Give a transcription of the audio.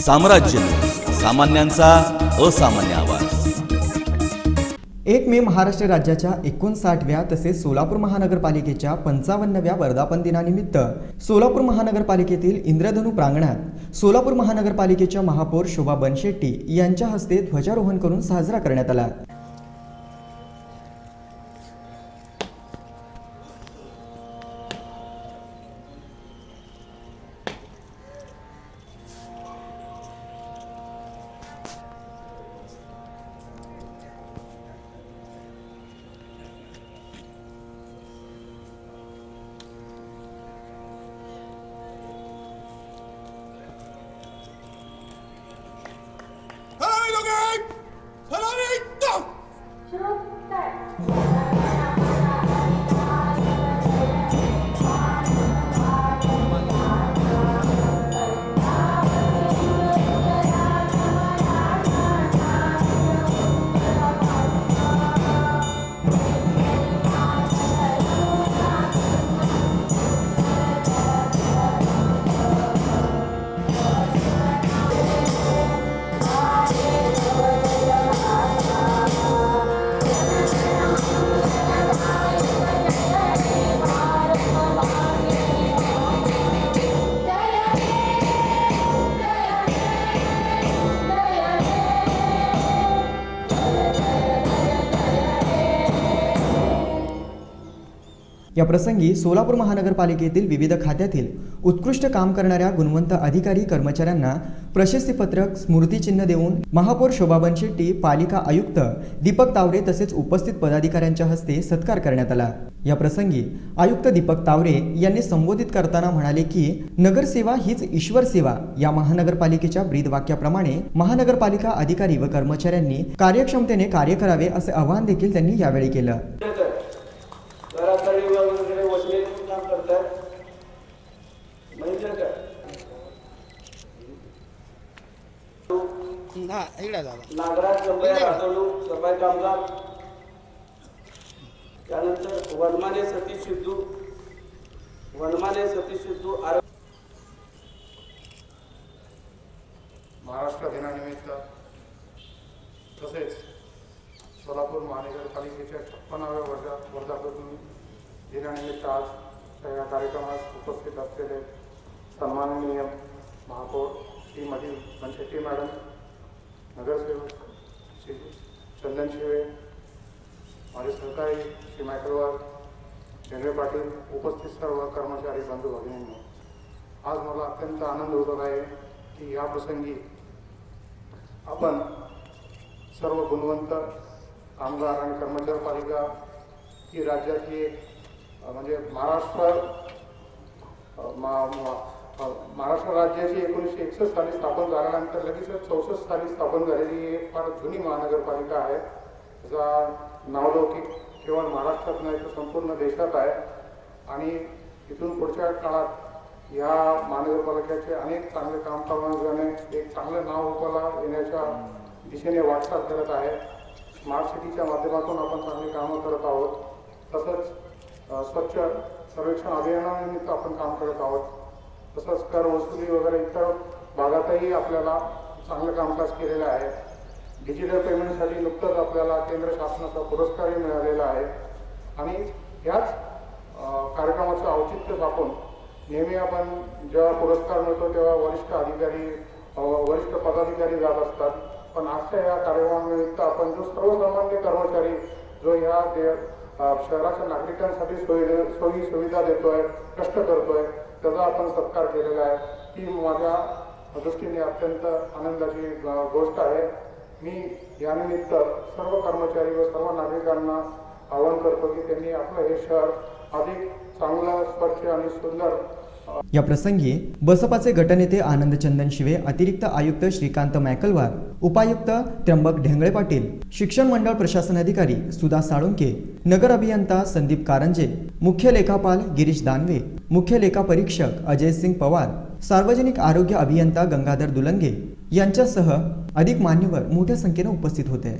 साम्राज्य. सामान्यांचा असामान्य आवाज. एक मे महाराष्ट्र राज्याच्या एकोणसाठव्या तसेच सोलापूर महानगरपालिकेच्या पंचावन्नव्या वर्धापन दिनानिमित्त सोलापूर महानगरपालिकेतील इंद्रधनु प्रांगणात सोलापूर महानगरपालिकेच्या महापौर शोभा बनशेट्टी यांच्या हस्ते ध्वजारोहण करून साजरा करण्यात आला. Panik! Panik! या प्रसंगी सोलापूर महानगरपालिकेतील विविध खात्यातील उत्कृष्ट काम करणाऱ्या गुणवंत अधिकारी कर्मचाऱ्यांना प्रशस्तीपत्रक स्मृतिचिन्ह देऊन महापौर शोभाबन शेट्टी पालिका आयुक्त दीपक तावरे तसेच उपस्थित पदाधिकाऱ्यांच्या हस्ते सत्कार करण्यात आला. या प्रसंगी आयुक्त दीपक तावरे यांनी संबोधित करताना म्हणाले की नगरसेवा हीच ईश्वर सेवा. या महानगरपालिकेच्या ब्रीदवाक्याप्रमाणे महानगरपालिका अधिकारी व कर्मचाऱ्यांनी कार्यक्षमतेने कार्य करावे असे आवाहन देखील त्यांनी यावेळी केलं घरातली वगैरे वसलेले पण काम करतात म्हणजे काय हा इकडे दादा नागराज जमल्या राहतणूक सफाई कामगार. त्यानंतर वनमाने सतीश सिद्धू. वनमाने सतीश सिद्धू आरोग्य महाराष्ट्र दिनानिमित्त तसेच सोलापूर महानगरपालिकेच्या छप्पनाव्या वर्धा वर्धापन दिनानिमित्त आज या कार्यक्रमास उपस्थित असलेले सन्माननीय महापौर श्रीमती मनशेट्टी मॅडम नगरसेवक श्री चंदन शिवे माझे सहकारी श्री मायकलवार जनवे पाटील उपस्थित सर्व कर्मचारी बंधू भगिनींनी. आज मला अत्यंत आनंद होत आहे की या प्रसंगी आपण सर्व गुणवंत कामगार आणि कर्मचारी पालिका ही राज्याची एक म्हणजे महाराष्ट्र मा- मा- महाराष्ट्र राज्याची एकोणीसशे एकसष्ट साली स्थापन झाल्यानंतर लगेचच चौसष्ट साली स्थापन झालेली एक फार जुनी महानगरपालिका आहे. त्याचा नावलौकिक केवळ महाराष्ट्रात नाही तर संपूर्ण देशात आहे. आणि इथून पुढच्या काळात या महानगरपालिकेचे अनेक चांगले काम करणाऱ्याने एक चांगलं नाव रूपाला येण्याच्या दिशेने वाटचाल करत आहे. स्मार्ट सिटीच्या माध्यमातून आपण चांगली कामं करत आहोत. तसंच स्वच्छ सर्वेक्षण अभियानानिमित्त आपण काम करत आहोत. तसंच कर वसुली वगैरे इतर भागातही आपल्याला चांगलं कामकाज केलेलं आहे. डिजिटल पेमेंटसाठी नुकतंच आपल्याला केंद्र शासनाचा पुरस्कारही मिळालेला आहे. आणि ह्याच कार्यक्रमाचं औचित्य साधून नेहमी आपण जेव्हा पुरस्कार मिळतो तेव्हा वरिष्ठ अधिकारी वरिष्ठ पदाधिकारी जात असतात. पण आजच्या या कार्यक्रमानिमित्त आपण जो सर्वसामान्य कर्मचारी जो ह्या दे- शहराच्या नागरिकांसाठी सोयी सोयी सुविधा देतोय कष्ट करतोय त्याचा आपण सत्कार केलेला आहे. ही माझ्या दृष्टीने अत्यंत आनंदाची गोष्ट आहे. मी यानिमित्त सर्व कर्मचारी व सर्व नागरिकांना आवाहन करतो की त्यांनी आपलं हे शहर अधिक चांगलं स्वच्छ आणि सुंदर या प्रसंगी बसपाचे गटनेते आनंद चंदन शिवे अतिरिक्त आयुक्त श्रीकांत मॅकलवार उपायुक्त त्र्यंबक ढेंगळे पाटील शिक्षण मंडळ प्रशासन अधिकारी सुधा साळुंके नगर अभियंता संदीप कारंजे मुख्य लेखापाल गिरीश दानवे मुख्य लेखा परीक्षक अजय सिंग पवार सार्वजनिक आरोग्य अभियंता गंगाधर दुलंगे यांच्यासह अधिक मान्यवर मोठ्या संख्येने उपस्थित होते.